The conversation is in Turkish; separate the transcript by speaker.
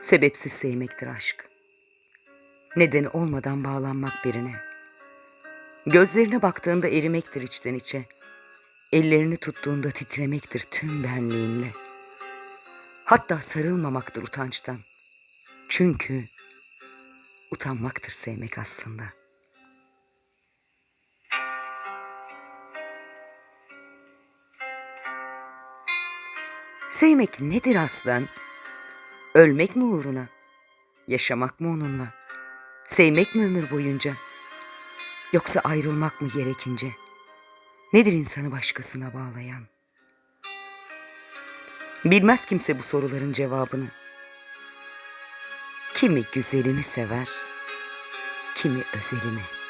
Speaker 1: Sebepsiz sevmektir aşk. Nedeni olmadan bağlanmak birine. Gözlerine baktığında erimektir içten içe. Ellerini tuttuğunda titremektir tüm benliğinle. Hatta sarılmamaktır utançtan. Çünkü utanmaktır sevmek aslında. Sevmek nedir aslan? Ölmek mi uğruna? Yaşamak mı onunla? Sevmek mi ömür boyunca? Yoksa ayrılmak mı gerekince? Nedir insanı başkasına bağlayan? Bilmez kimse bu soruların cevabını. Kimi güzelini sever, kimi özelini.